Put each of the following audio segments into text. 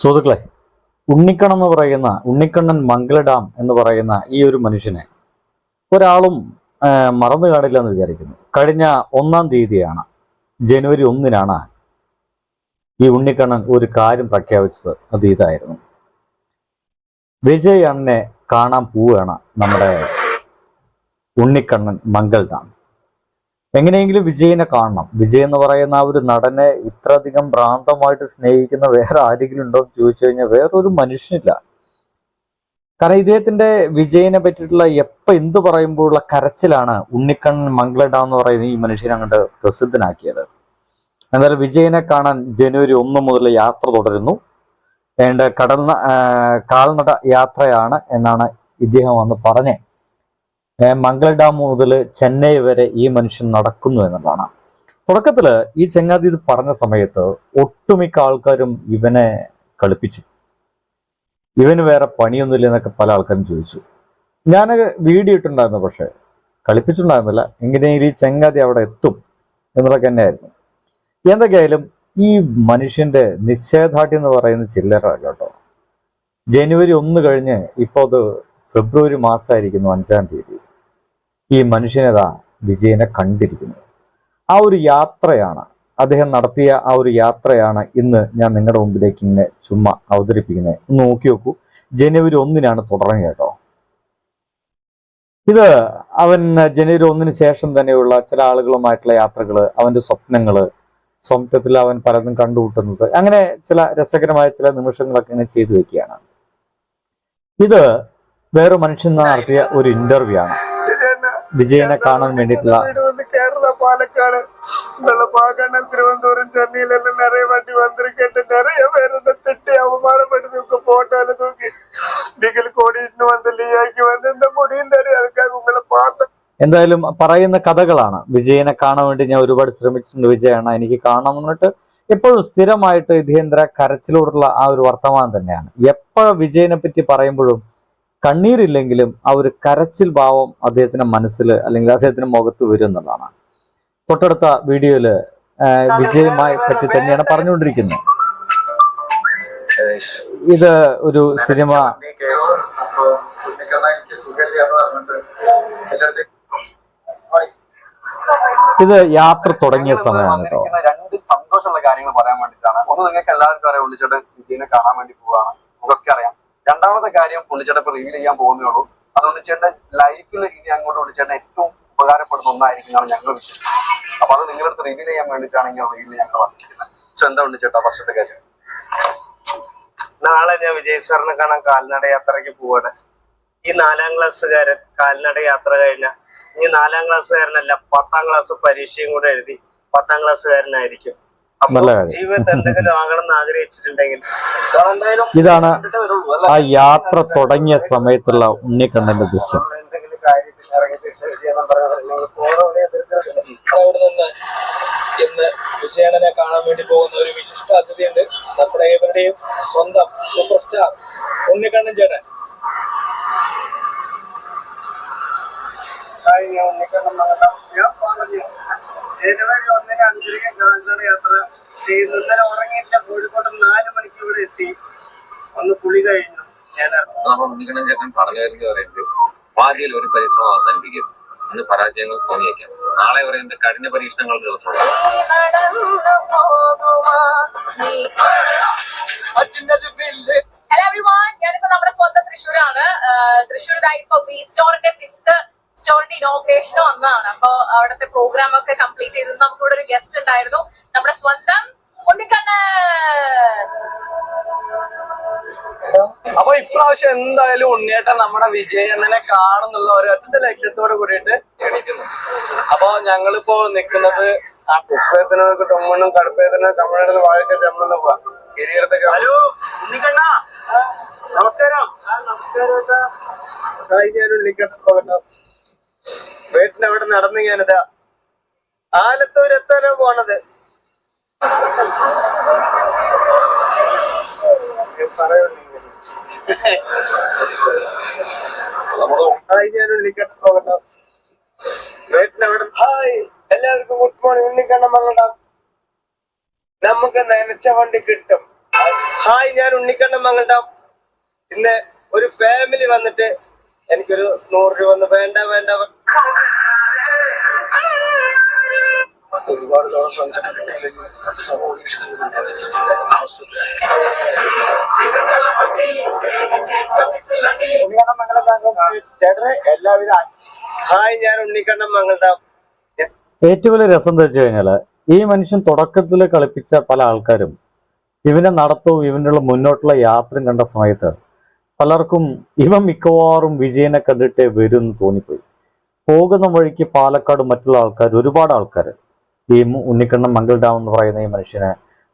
സുഹൃത്തുക്കളെ ഉണ്ണിക്കണ്ണൻ എന്ന് പറയുന്ന ഉണ്ണിക്കണ്ണൻ മംഗല ഡാം എന്ന് പറയുന്ന ഈ ഒരു മനുഷ്യനെ ഒരാളും മറന്നു കാണില്ല എന്ന് വിചാരിക്കുന്നു. കഴിഞ്ഞ ഒന്നാം തീയതിയാണ് ജനുവരി ഒന്നിനാണ് ഈ ഉണ്ണിക്കണ്ണൻ ഒരു കാര്യം പ്രഖ്യാപിച്ചത്. അത് ഇതായിരുന്നു. വിജയ് അണ്ണനെ കാണാൻ പോവുകയാണ് നമ്മുടെ ഉണ്ണിക്കണ്ണൻ മംഗൾ ഡാം. എങ്ങനെയെങ്കിലും വിജയനെ കാണണം. വിജയ് എന്ന് പറയുന്ന ആ ഒരു നടനെ ഇത്രയധികം ഭ്രാന്തമായിട്ട് സ്നേഹിക്കുന്ന വേറെ ആരെങ്കിലും ഉണ്ടോ എന്ന് ചോദിച്ചു കഴിഞ്ഞാൽ വേറൊരു മനുഷ്യനില്ല. കാരണം ഇദ്ദേഹത്തിന്റെ വിജയനെ പറ്റിയിട്ടുള്ള എപ്പോൾ എന്ത് പറയുമ്പോഴുള്ള കരച്ചിലാണ് ഉണ്ണിക്കണ്ണൻ മംഗളഡ എന്ന് പറയുന്ന ഈ മനുഷ്യനെ അങ്ങോട്ട് പ്രസിദ്ധനാക്കിയത്. എന്തായാലും വിജയനെ കാണാൻ ജനുവരി ഒന്ന് മുതൽ യാത്ര തുടരുന്നു. വേണ്ട കടൽ കാൽനട യാത്രയാണ് എന്നാണ് ഇദ്ദേഹം വന്ന് പറഞ്ഞേ ഏ, മംഗൾ ഡാം മുതൽ ചെന്നൈ വരെ ഈ മനുഷ്യൻ നടക്കുന്നു എന്നുള്ളതാണ് തുടക്കത്തിൽ ഈ ചെങ്ങാതി ഇത് പറഞ്ഞ സമയത്ത് ഒട്ടുമിക്ക ആൾക്കാരും ഇവനെ കളിപ്പിച്ചു. ഇവന് വേറെ പണിയൊന്നുമില്ല എന്നൊക്കെ പല ആൾക്കാരും ചോദിച്ചു. ഞാൻ വീഡിയോ ഇട്ടുണ്ടായിരുന്നു പക്ഷെ കളിപ്പിച്ചിട്ടുണ്ടായിരുന്നില്ല. എങ്ങനെയെങ്കിലും ഈ ചെങ്ങാതി അവിടെ എത്തും എന്നുള്ളതൊക്കെ തന്നെയായിരുന്നു. എന്തൊക്കെയായാലും ഈ മനുഷ്യന്റെ നിശ്ചയദാർഢ്യം എന്ന് പറയുന്ന ചില്ലറ കേട്ടോ. ജനുവരി ഒന്ന് കഴിഞ്ഞ് ഇപ്പോൾ അത് ഫെബ്രുവരി മാസമായിരിക്കുന്നു അഞ്ചാം തീയതി. ഈ മനുഷ്യനേതാ വിജയനെ കണ്ടിരിക്കുന്നത്. ആ ഒരു യാത്രയാണ് അദ്ദേഹം നടത്തിയ ആ ഒരു യാത്രയാണ് ഇന്ന് ഞാൻ നിങ്ങളുടെ മുമ്പിലേക്ക് ഇങ്ങനെ ചുമ്മാ അവതരിപ്പിക്കുന്നത്. ഒന്ന് നോക്കി നോക്കൂ ജനുവരി ഒന്നിനാണ് തുടങ്ങിയത് കേട്ടോ. ഇത് അവൻ ജനുവരി ഒന്നിന് ശേഷം തന്നെയുള്ള ചില ആളുകളുമായിട്ടുള്ള യാത്രകൾ അവന്റെ സ്വപ്നങ്ങൾ സ്വപ്നത്തിൽ അവൻ പലതും കണ്ടുമുട്ടുന്നത് അങ്ങനെ ചില രസകരമായ ചില നിമിഷങ്ങളൊക്കെ ഇങ്ങനെ ചെയ്തു വെക്കുകയാണ്. ഇത് വേറെ മനുഷ്യൻ നടത്തിയ ഒരു ഇന്റർവ്യൂ ആണ്. വിജയനെ കാണാൻ വേണ്ടിട്ടുള്ള കേരള പാലക്കാട്. തിരുവനന്തപുരം ചെന്നൈയിലെല്ലാം നിറയെ വണ്ടി വന്നിരിക്കട്ടെ നിറയെ പേരെന്നെ തിട്ടി അവമാനപ്പെടുത്തി നമുക്ക് ഫോട്ടോയിൽ തൂക്കി. ഡിഗിൽ കോടിയിട്ട് വന്ന് ലീയാക്കി വന്ന് എന്റെ മുടിയും തടി? അതൊക്കെ ഉങ്ങളെ പാത്ത എന്തായാലും പറയുന്ന കഥകളാണ്. വിജയനെ കാണാൻ വേണ്ടി ഞാൻ ഒരുപാട് ശ്രമിച്ചിട്ടുണ്ട് വിജയാണ് എനിക്ക് കാണാൻ വന്നിട്ട് എപ്പോഴും സ്ഥിരമായിട്ട് ഇതേന്ദ്ര കരച്ചിലോടുള്ള ആ ഒരു വർത്തമാനം തന്നെയാണ്. എപ്പോഴും വിജയനെ പറ്റി പറയുമ്പോഴും കണ്ണീരില്ലെങ്കിലും ആ ഒരു കരച്ചിൽ ഭാവം അദ്ദേഹത്തിന്റെ മനസ്സിൽ അല്ലെങ്കിൽ അദ്ദേഹത്തിന്റെ മുഖത്ത് വരും എന്നുള്ളതാണ്. തൊട്ടടുത്ത വീഡിയോയിൽ വിജയമായി പറ്റി തന്നെയാണ് പറഞ്ഞുകൊണ്ടിരിക്കുന്നത്. ഇത് ഒരു സിനിമ ഇത് യാത്ര തുടങ്ങിയ സമയമാണ് രണ്ട് സന്തോഷമുള്ള കാര്യങ്ങൾ പറയാൻ വേണ്ടിട്ടാണ് ഒന്ന് നിങ്ങൾക്ക് എല്ലാവർക്കും അറിയാം വിളിച്ചിട്ട് വിജയനെ കാണാൻ വേണ്ടി പോവാണ് നമുക്കൊക്കെ അറിയാം. രണ്ടാമത്തെ കാര്യം ഉണ്ണിച്ചേട്ടൻ ഇപ്പൊ റിവീൽ ചെയ്യാൻ പോകുന്നേ ഉള്ളൂ. അത് ഉണ്ണിച്ചേട്ടൻ ലൈഫിൽ ഇനി അങ്ങോട്ട് ഉണ്ണിച്ചേട്ടൻ ഏറ്റവും ഉപകാരപ്പെടുന്ന ഒന്നായിരിക്കും എന്നാണ് ഞങ്ങൾ വിശ്വസിക്കുന്നത്. അപ്പൊ അത് നിങ്ങളുടെ റിവീൽ ചെയ്യാൻ വേണ്ടിയിട്ടാണ് ഇങ്ങനെ റിവീൽ ഞങ്ങൾ വന്നിരിക്കുന്നത്. സോ എന്താ ഉണ്ണിച്ചേട്ടാ ഫസ്റ്റത്തെ കാര്യം? നാളെ ഞാൻ വിജയ് സാറിനെ കാണാൻ കാൽനട യാത്രയ്ക്ക് പോവാണ്. ഈ നാലാം ക്ലാസ്സുകാരൻ കാൽനട യാത്ര കഴിഞ്ഞ ഇനി നാലാം ക്ലാസ്സുകാരനല്ല പത്താം ക്ലാസ് പരീക്ഷയും കൂടെ എഴുതി പത്താം ക്ലാസ്സുകാരനായിരിക്കും. നല്ല കാര്യം. ഇതാണ് ആ യാത്ര തുടങ്ങിയ സമയത്തുള്ള ഉണ്ണിക്കണ്ണന്റെ ദൃശ്യം. ഇന്ന് വിജയണനെ കാണാൻ വേണ്ടി പോകുന്ന ഒരു വിശിഷ്ട അതിഥിയുണ്ട്. നമ്മുടെ ഏവരുടെയും സ്വന്തം സൂപ്പർ സ്റ്റാർ ഉണ്ണിക്കണ്ണൻ ചേട്ടൻ. കഴിഞ്ഞ ഉണ്ണിക്കണ്ണം മകനം ഞാൻ പറഞ്ഞു ജനുവരി യാത്ര ചെയ്യുന്നു ഇന്നലെ ഉറങ്ങിയില്ല മണിക്ക് ഇവിടെ എത്തി ഒന്ന് കുളി കഴിഞ്ഞു ഞാൻ ഉണ്ണിക്കണ്ണൻ ചേട്ടൻ പറഞ്ഞു വരുന്നത് പറയുന്നത് ഭാവിയിൽ ഒരു പരിശ്രമം അവസാനിപ്പിക്കും. ഇന്ന് പരാജയങ്ങൾ തോന്നിയേക്കാം. നാളെ പറയുന്നത് കഠിന പരീക്ഷണങ്ങളുടെ ദിവസമാണ് ഹലോ എവ്രിവൺ ഞാനിപ്പോ നമ്മുടെ സ്വന്തം തൃശ്ശൂരാണ്. തൃശ്ശൂർ ഇതായി ഇപ്പൊ ബി സ്റ്റോറിന്റെ ഫിഫ്ത്ത് സ്റ്റോറിന്റെ ഇനോഗ്രേഷൻ വന്നതാണ് അപ്പൊ അവിടുത്തെ പ്രോഗ്രാം ഒക്കെ കംപ്ലീറ്റ് ചെയ്ത് നമുക്കിവിടെ ഒരു ഗസ്റ്റ് ഉണ്ടായിരുന്നു. നമ്മുടെ സ്വന്തം ഉണ്ണിക്കണ്ണ അപ്പൊ ഇപ്രാവശ്യം എന്തായാലും ഉണ്ണിയേട്ടൻ നമ്മുടെ വിജയണ്ണനെ കാണുന്നുള്ള ഒരു ഒറ്റ ലക്ഷ്യത്തോട് കൂടിയിട്ട് എണീക്കുന്നു. അപ്പൊ ഞങ്ങളിപ്പോ നിൽക്കുന്നത് ആ പുഷ്പത്തിനൊക്കെ തൊമ്മണ്ണും കടുപ്പത്തിനും തമിഴ്നാട് വാഴയ്ക്ക് ചെമ്മണ്ണ പോവാ. കിരീടത്തൊക്കെ ഹലോ ഉണ്ണിക്കണ്ണ. നമസ്കാരം. നമസ്കാരം ഉണ്ണിക്കണ്ണ വീട്ടിന് അവിടെ നടന്നു ഞാനിതാ ആലത്തൂർ എത്താനോ പോണത്. ഉണ്ണിക്കണ്ണ പോകണ്ട അവിടെ ഹായ് എല്ലാവർക്കും ഗുഡ് ഉണ്ണിക്കണ്ണ നമുക്ക് നനച്ച വണ്ടി കിട്ടും. ഹായ് ഞാൻ ഉണ്ണിക്കണ്ണൻ മങ്ങണ്ടാം ഇന്ന് ഒരു ഫാമിലി വന്നിട്ട് എനിക്കൊരു നൂറ് രൂപ വേണ്ട വേണ്ട ചേട്ടന് എല്ലാവിധ ഞാൻ ഏറ്റവും വലിയ രസം എന്താ വെച്ച് കഴിഞ്ഞാൽ ഈ മനുഷ്യൻ തുടക്കത്തിൽ കളിപ്പിച്ച പല ആൾക്കാരും ഇവന്റെ നടത്തവും ഇവനുള്ള മുന്നോട്ടുള്ള യാത്രയും കണ്ട സമയത്ത് പലർക്കും ഇവ മിക്കവാറും വിജയനെ കണ്ടിട്ടേ വരും തോന്നിപ്പോയി. പോകുന്ന വഴിക്ക് പാലക്കാട് മറ്റുള്ള ആൾക്കാർ ഒരുപാട് ആൾക്കാർ ഈ ഉണ്ണിക്കണ്ണൻ മംഗൾ ഡാം എന്ന് പറയുന്ന ഈ മനുഷ്യന്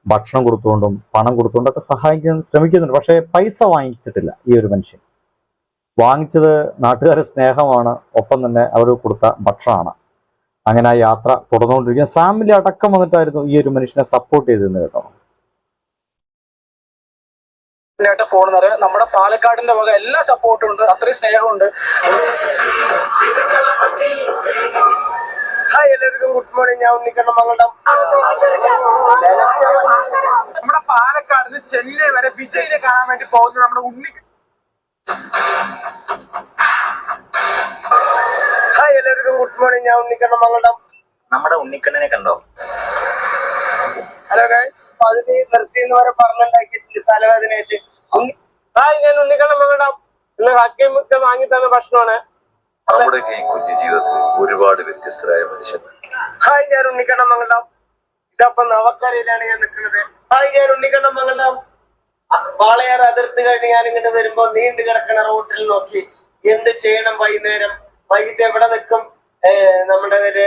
ഭക്ഷണം കൊടുത്തുകൊണ്ടും പണം കൊടുത്തുകൊണ്ടൊക്കെ സഹായിക്കാൻ ശ്രമിക്കുന്നുണ്ട്. പക്ഷേ പൈസ വാങ്ങിച്ചിട്ടില്ല ഈ ഒരു മനുഷ്യൻ. വാങ്ങിച്ചത് നാട്ടുകാരെ സ്നേഹമാണ്. ഒപ്പം തന്നെ അവർ കൊടുത്ത ഭക്ഷണമാണ്. അങ്ങനെ ആ യാത്ര തുടർന്നുകൊണ്ടിരിക്കുന്ന ഫാമിലി അടക്കം വന്നിട്ടായിരുന്നു ഈ ഒരു മനുഷ്യനെ സപ്പോർട്ട് ചെയ്തിരുന്നത് കേട്ടോ. പോകുന്നത് നമ്മുടെ പാലക്കാടിന്റെ വക എല്ലാ സപ്പോർട്ടും ഉണ്ട്. അത്രയും സ്നേഹമുണ്ട്. ഹായ് എല്ലാവർക്കും ഗുഡ് മോർണിംഗ് ഞാൻ ഉണ്ണിക്കണ്ണൻ മംഗളം നമ്മുടെ പാലക്കാട് ചെന്നൈ വരെ വിജയിനെ കാണാൻ വേണ്ടി പോകുന്ന നമ്മുടെ ഉണ്ണി ഹായ് എല്ലാവർക്കും ഗുഡ് മോർണിംഗ് ഞാൻ ഉണ്ണിക്കണ്ണൻ മംഗളം നമ്മുടെ ഉണ്ണിക്കണ്ണനെ കണ്ടോ? ഹലോ ഗൈസ് പകുതി നിർത്തി എന്ന് വരെ പറഞ്ഞുണ്ടാക്കിയിട്ടുണ്ട് തലവേദനയായിട്ട്. ഉണ്ണി- ഹായ് ഞാൻ ഉണ്ണിക്കണ്ണൻ മംഗളം ഇന്ന് മുക്കം വാങ്ങി തന്ന ഭക്ഷണമാണ്. നമ്മുടെയൊക്കെ ഈ കുഞ്ഞു ജീവിതത്തിൽ ഒരുപാട് വ്യത്യസ്തരായ മനുഷ്യർ ഹായ് ഞാൻ ഉണ്ണിക്കണ്ണം മംഗളം ഇതപ്പം നവക്കരയിലാണ് ഞാൻ നിൽക്കുന്നത്. ഹായ് ഞാൻ ഉണ്ണിക്കണ്ണം മംഗളം വാളയാർ അതിർത്തി കഴിഞ്ഞ് ഞാൻ ഇങ്ങോട്ട് വരുമ്പോ നീണ്ടു കിടക്കണ റോട്ടിൽ നോക്കി എന്ത് ചെയ്യണം വൈകുന്നേരം? വൈകിട്ട് എവിടെ നിൽക്കും? നമ്മുടെ കയ്യിൽ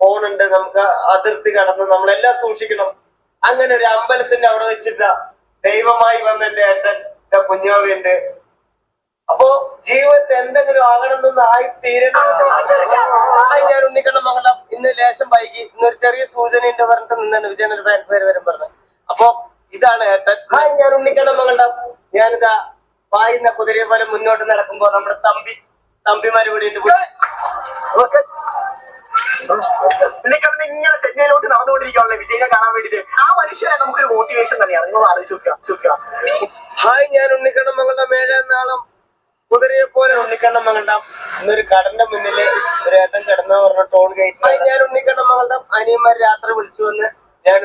ഫോണുണ്ട്. നമുക്ക് അതിർത്തി കടന്ന് നമ്മളെല്ലാം സൂക്ഷിക്കണം. അങ്ങനെ ഒരു അമ്പലത്തിന്റെ അവിടെ വെച്ചിട്ട ദൈവമായി വന്നെന്റെ ഏട്ടൻ കുഞ്ഞാവിയുണ്ട് അപ്പോ ജീവിതത്തിൽ എന്തെങ്കിലും ആകണമെന്നൊന്ന് ആയി തീരണം ഞാൻ ഉണ്ണിക്കണ്ണൻ മംഗളം ഇന്ന് ലേശം വൈകി. ഇന്നൊരു ചെറിയ സൂചന ഉണ്ട് പറഞ്ഞിട്ട് നിന്നാണ്. വിജയൻ ഒരു ഫാൻസ് വരും പറഞ്ഞത് അപ്പോ ഇതാണ് ഏട്ടൻ. ഹായ് ഞാൻ ഉണ്ണിക്കണ്ണൻ മംഗളം ഞാനിതാ പായുന്ന കുതിരയെ പോലെ മുന്നോട്ട് നടക്കുമ്പോ നമ്മുടെ തമ്പി തമ്പിമാര് ഇവിടെ ഉണ്ട്. ഉണ്ണിക്കണ്ണൻ ഇങ്ങനെ ചെന്നൈയിലോട്ട് നടന്നുകൊണ്ടിരിക്കുകയാണല്ലേ വിജയനെ കാണാൻ വേണ്ടിട്ട് ആ മനുഷ്യനെ നമുക്കൊരു മോട്ടിവേഷൻ തന്നെയാണ്. നിങ്ങൾ ആലോചിച്ച് നോക്കുക. ഹായ് ഞാൻ ഉണ്ണിക്കണ്ണൻ മംഗളം ഏഴാം നാളം കുതിരയെ പോലെ ഉണ്ണിക്കണ്ണൻ മകണ്ടാം ഇന്നൊരു കടന്റെ മുന്നിൽ ഒരു ഏട്ടൻ കിടന്ന പറഞ്ഞ ടോൾ ഗേറ്റ് ഞാൻ ഉണ്ണിക്കണ്ണൻ മകണ്ടാം അനിയന്മാർ രാത്രി വിളിച്ചു വന്ന് ഞാൻ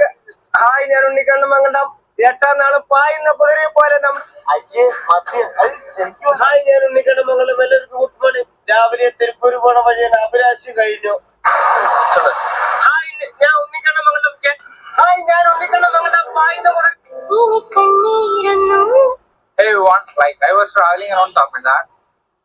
ഹായ് ഞാൻ ഉണ്ണിക്കണ്ണൻ മകണ്ടാം എട്ടാം നാൾ പായുന്ന കുതിരയെ പോലെ നമ്മൾ അയ്യേ മദ്യം ഹായ് ഞാൻ ഉണ്ണിക്കണ്ണൻ മംഗളം എല്ലാവർക്കും ഗുഡ് മോർണിംഗ് രാവിലെ തിരുപ്പൂർ പോണ വഴിയാണ് അഭിലാഷ് കഴിഞ്ഞു. ഹായ് ഞാൻ ഉണ്ണിക്കണ്ണൻ മകളുടെ ഹായ് ഞാൻ ഉണ്ണിക്കണ്ണൻ മകളുടെ പായുന്ന കുതിര was traveling around Tamil Nadu.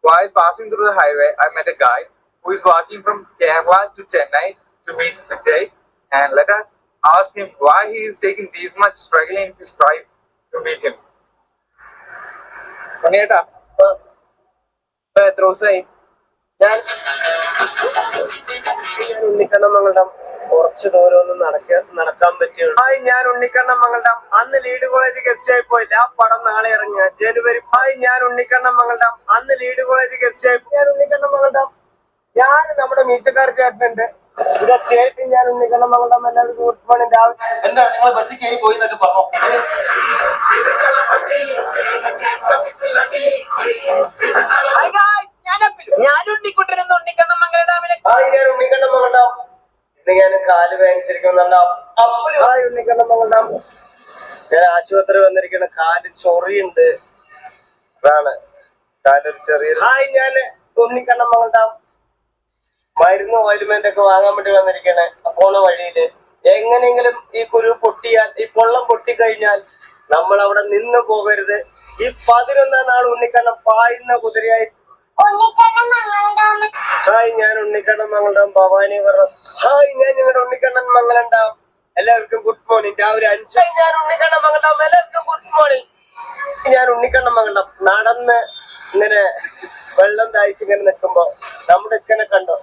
While passing through the highway, I met a guy who is walking from Kerala to Chennai to meet Vijay. And let us ask him why he is taking this much struggle in his life to meet him. ഉണ്ണിയേട്ടാ ഇപ്പൊ എത്ര ദിവസമായി ഞാൻ ഞാൻ ഉണ്ണിക്കണ്ണൻ മംഗളം കുറച്ച് ദൂരം ഒന്ന് നടക്കാൻ നടക്കാൻ പറ്റിയുള്ളൂ. ഹായ് ഞാൻ ഉണ്ണിക്കണ്ണൻ മംഗളം അന്ന് ലീഡ് കോളേജ് ഗസ്റ്റ് ആയി പോയില്ല. ആ പടം നാളെ ഇറങ്ങിയ ജനുവരി ഹായ് ഞാൻ ഉണ്ണിക്കണ്ണൻ മംഗളം അന്ന് ലീഡ് കോളേജ് ഗസ്റ്റ് ആയി ഞാൻ ഉണ്ണിക്കണ്ണൻ മംഗളം ഞാൻ നമ്മുടെ മീശക്കാർ ചേട്ടനുണ്ട് ഇവിടെ ചേട്ടൻ ഞാൻ ഉണ്ണിക്കണ്ണൻ മംഗളം എല്ലാവരും ഗുഡ് മോർണിംഗ് രാവിലെ എന്താണ് നിങ്ങൾ ബസ്സിൽ കയറി പോയി എന്നൊക്കെ പറഞ്ഞു? ഞാൻ ഉണ്ണിക്കുട്ടനെന്ന് ഉണ്ണിക്കണ്ണൻ മംഗള ഡാമിലെ ഹായ് ഞാൻ ഉണ്ണിക്കണ്ണൻ മംഗളം ഇന്ന് കാൽ മംഗളം ഞാൻ ആശുപത്രി വന്നിരിക്കുന്ന. കാൽ ചൊറിയുണ്ട്. അതാണ് കാലൊരു ചെറിയ ഹായ് ഞാൻ ഉണ്ണിക്കണ്ണൻ മംഗളം മരുന്ന് ഓയിൽമെന്റ് ഒക്കെ വാങ്ങാൻ വേണ്ടി വന്നിരിക്കണേ. പോണ വഴിയിൽ എങ്ങനെയെങ്കിലും ഈ കുരു പൊട്ടിയാൽ ഈ പൊള്ളം പൊട്ടിക്കഴിഞ്ഞാൽ നമ്മൾ അവിടെ നിന്ന് പോകരുത്. ഈ പതിനൊന്നാം നാൾ ഉണ്ണിക്കണ്ണം പായുന്ന കുതിരയായി ഹായ് ഞാൻ ഉണ്ണിക്കണ്ണൻ മംഗളം ഭവാനി ഹായ് ഞാൻ നിങ്ങളുടെ ഉണ്ണിക്കണ്ണൻ മംഗളണ്ടാം എല്ലാവർക്കും ഗുഡ് മോർണിംഗ്. രാവിലെ അഞ്ച് ഞാൻ ഉണ്ണിക്കണ്ണൻ മംഗളം എല്ലാവർക്കും ഗുഡ് മോർണിംഗ്. ഞാൻ ഉണ്ണിക്കണ്ണൻ മംഗളം നടന്ന് ഇങ്ങനെ വെള്ളം താഴ്ച ഇങ്ങനെ നിൽക്കുമ്പോ നമ്മുടെ ഇക്കനെ കണ്ടോ?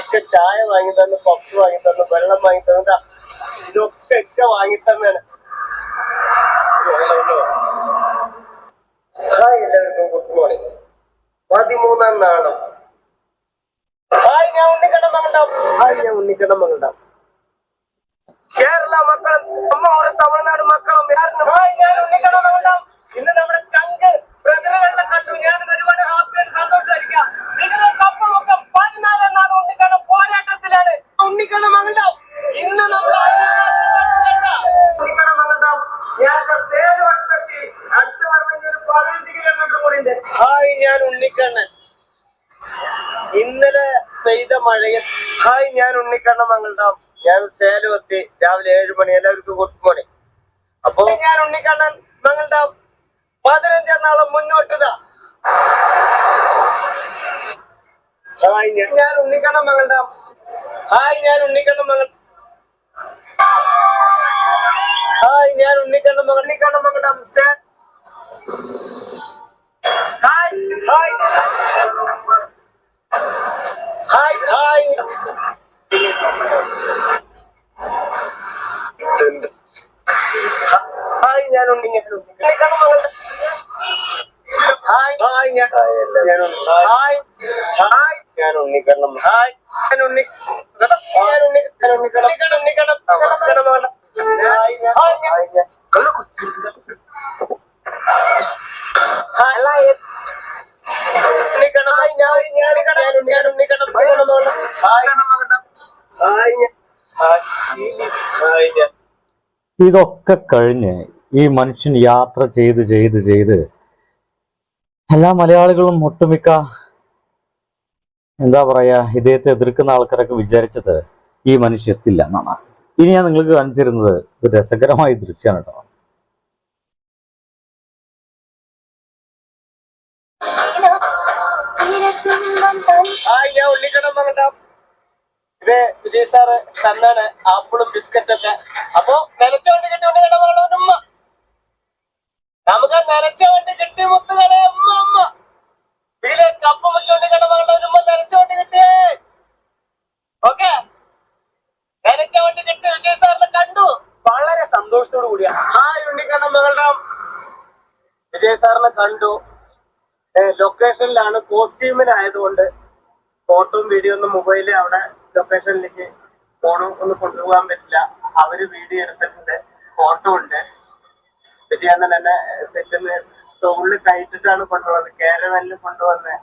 ഇക്ക ചായ വാങ്ങി തന്നു പപ്സ് വാങ്ങി തന്നു വെള്ളം വാങ്ങി തന്നു. ഇതൊക്കെ ഇക്ക വാങ്ങി തന്നാണ് ഹായ് എല്ലാവർക്കും ഗുഡ് മോർണിംഗ്. പതിമൂന്നാം നാളും. ഞാൻ ഞാൻ കേരള മക്കളും നമ്മ ഒരു തമിഴ്നാട് മക്കളും ഞാൻ ഇന്ന് നമ്മുടെ ചങ്ക് പ്രകൃതികളിലെ കണ്ടു. ഞാൻ ഒരുപാട് ഹാപ്പിയാണ് സന്തോഷമായിരിക്കാം. നിങ്ങളുടെ കപ്പമൊക്കെ പതിനാലാം നാട് ഉണ്ണിക്കടം പോരാട്ടത്തിലാണ്. ഉണ്ണിക്കടം മംഗണ്ടാം ഇന്ന് നമ്മൾ ഉണ്ണിക്കടം ഉണ്ണിക്കണ്ണൻ. ഇന്നലെ പെയ്ത മഴയിൽ ഹായ് ഞാൻ ഉണ്ണിക്കണ്ണൻ മംഗൾഡാം ഞാൻ സേലം എത്തി. രാവിലെ ഏഴ് മണി. എല്ലാവർക്കും ഗുഡ് മോർണിംഗ് അപ്പൊ ഞാൻ ഉണ്ണിക്കണ്ണൻ മംഗൾഡാം പതിനഞ്ചാം നാളെ മുന്നോട്ടുതാ ഹായ് ഞാൻ ഉണ്ണിക്കണ്ണൻ മംഗൾഡാം ഹായ് ഞാൻ ഉണ്ണിക്കണ്ണൻ മംഗൾ ഹായ് ഞാൻ Unnikkannan Mangal Unnikkannan മംഗൾഡാം say hi hi hi hi ഞാൻ ഹായ് ഹായ് ഞാൻ ഹായ് ഹായ് ഞാൻ ഉണ്ണിക്കണം ഹായ് ഞാൻ ഉണ്ണി ഞാൻ ഉണ്ണി ഞാൻ ഉണ്ണിക്കണ്ണം ഉണ്ണിക്കണ്ണം ഇതൊക്കെ കഴിഞ്ഞ് ഈ മനുഷ്യൻ യാത്ര ചെയ്ത് ചെയ്ത് ചെയ്ത് എല്ലാ മലയാളികളും ഒട്ടുമിക്ക എന്താ പറയാ ഇദ്ദേഹത്തെ എതിർക്കുന്ന ആൾക്കാരൊക്കെ വിചാരിച്ചത് ഈ മനുഷ്യൻ എത്തില്ല എന്നാണ്. ഇനി ഞാൻ നിങ്ങൾക്ക് കാണിച്ചിരുന്നത് ഒരു രസകരമായ ദൃശ്യമാണ് കേട്ടോ. ആ ഇല്ല ഉള്ളിക്കണം മകണ്ടാം ഇത് വിജയ് സാറ് തന്നാണ് ആപ്പിളും ബിസ്ക്കറ്റ് ഒക്കെ അപ്പൊ നനച്ച വണ്ടി കിട്ടി ഉണ്ണിക്കണ്ണം മകളുടെ നമുക്ക് ആ നനച്ച വണ്ടി കിട്ടി മുത്തുകളെ അമ്മ അമ്മ ഇതിലെ കപ്പ് വെച്ചോണ്ട് നനച്ച വണ്ടി കിട്ടിയേ. ഓക്കെ? നനച്ച വണ്ടി കിട്ടി വിജയ് സാറിനെ കണ്ടു. വളരെ സന്തോഷത്തോടു കൂടിയാണ്. ഹായ് ഉണ്ണിക്കണ്ണ മകളുടെ വിജയ് സാറിനെ കണ്ടു. ലൊക്കേഷനിലാണ് കോസ്റ്റ്യൂമിലായതുകൊണ്ട് ഫോട്ടോയും വീഡിയോ ഒന്നും മൊബൈലിൽ അവിടെ ലൊക്കേഷനിലേക്ക് ഫോണും ഒന്നും കൊണ്ടുപോകാൻ പറ്റില്ല. അവർ വീഡിയോ എടുത്തിട്ടുണ്ട് ഫോട്ടോ ഉണ്ട്. വിജയാനന്ദൻ എന്നെ സെറ്റിൽ തോളിൽ കയറ്റിട്ടാണ് കൊണ്ടുവന്നത് കേരളത്തിൽ കൊണ്ടുവന്ന്